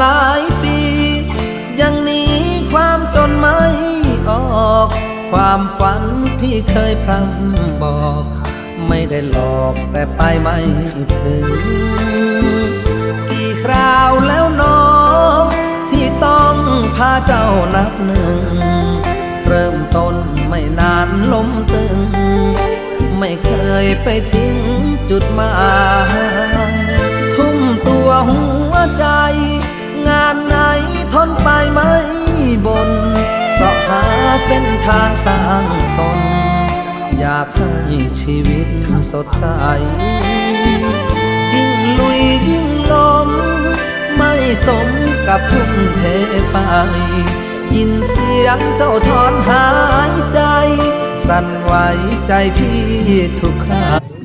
หลายปี ยังหนีความจนไม่ออก ความฝันที่เคยพร่ำบอก ไม่ได้หลอกแต่ไปไม่ถึง กี่คราวแล้วน้อง ที่ต้องพาเจ้านับหนึ่ง เริ่มต้นไม่นานล้มตึง ไม่เคยไปทิ้งจุดหมาย ทนไปไม่บนเสาะหาเส้นทางสร้างตน อยากให้ชีวิตสดใส ยิ่งลุยยิ่งล้มไม่สมกับทุ่มเทไป ยินเสียงเจ้าถอนหายใจ สั่นไหวใจพี่ทุกครา